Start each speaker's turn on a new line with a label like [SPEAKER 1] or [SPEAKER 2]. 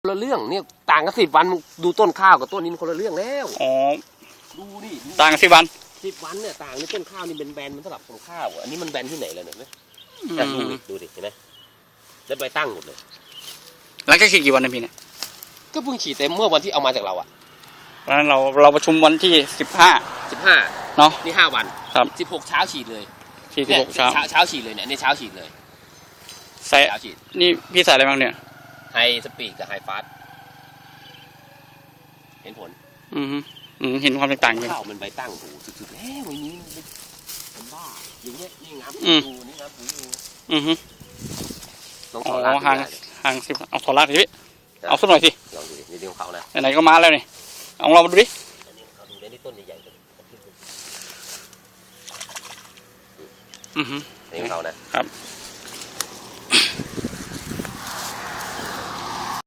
[SPEAKER 1] คนละเรื่องเนี่ยต่างกันสิบวันมึงดูต้นข้าวกับต้นนี้มันคนละเรื่องแล้ว
[SPEAKER 2] อ๋อ
[SPEAKER 1] ดูนี่
[SPEAKER 2] ต่างกันสิบวัน
[SPEAKER 1] สิบวันเนี่ยต่างนี่ต้นข้าวนี่เป็นแบนมันสลับของข้าวอะอันนี้มันแบนที่ไหนแล้วเนี่ยเห็นไหม
[SPEAKER 2] อื
[SPEAKER 1] แต่ดู
[SPEAKER 2] ม
[SPEAKER 1] ดิดูดิเห็นไหมแล้วใบตั้งหมดเลย
[SPEAKER 2] หลังจากฉีดกี่วันนะพี่เนี่ย
[SPEAKER 1] ก็เพิ่งฉีดเต็มเมื่อวันที่เอามาจากเราอะ
[SPEAKER 2] วันนั้นเราเราประชุมวันที่สิบห้า
[SPEAKER 1] สิบห้า
[SPEAKER 2] เนาะ
[SPEAKER 1] นี่ห้าวัน
[SPEAKER 2] ครับ
[SPEAKER 1] สิบหกเช้าฉีดเลย
[SPEAKER 2] สี่สิบ
[SPEAKER 1] เนี่ย
[SPEAKER 2] หกเช้า
[SPEAKER 1] เช้าเช้าฉีดเลยเนี่ยนี่เช้าฉีดเลย
[SPEAKER 2] ใส่
[SPEAKER 1] เช้าฉีด
[SPEAKER 2] นี่พี่ใส่อะไรบ้างเนี่ย
[SPEAKER 1] ไฮสปีดกับไฮฟาสเห็นผล
[SPEAKER 2] อืมฮึอืมเห็นความแตกต่างกัน
[SPEAKER 1] ข้าวมันใบตั้งโอ้โหสุดๆแล้ววันนี้มันเป็นบ้าอย่างเงี้ยนี่งับ
[SPEAKER 2] อืม
[SPEAKER 1] ดูนี่งับดู
[SPEAKER 2] อืมฮึ
[SPEAKER 1] ลอง
[SPEAKER 2] อ๋
[SPEAKER 1] ถ
[SPEAKER 2] อ
[SPEAKER 1] อดรากดู
[SPEAKER 2] ห่าง
[SPEAKER 1] ได้เลย
[SPEAKER 2] ห่างสิบเอาถอดรากดิพี่เอาสักหน่อยสิ
[SPEAKER 1] ลองดูดินี่เรื่องของเขานะ
[SPEAKER 2] ไหนๆก็มาแล้วนี่เอาเรามาดูดิ
[SPEAKER 1] อันนี้เขาดูได้นี่ต้นใหญ่ๆตัวนี้
[SPEAKER 2] อืมฮึ
[SPEAKER 1] นี่ของเขานะครับ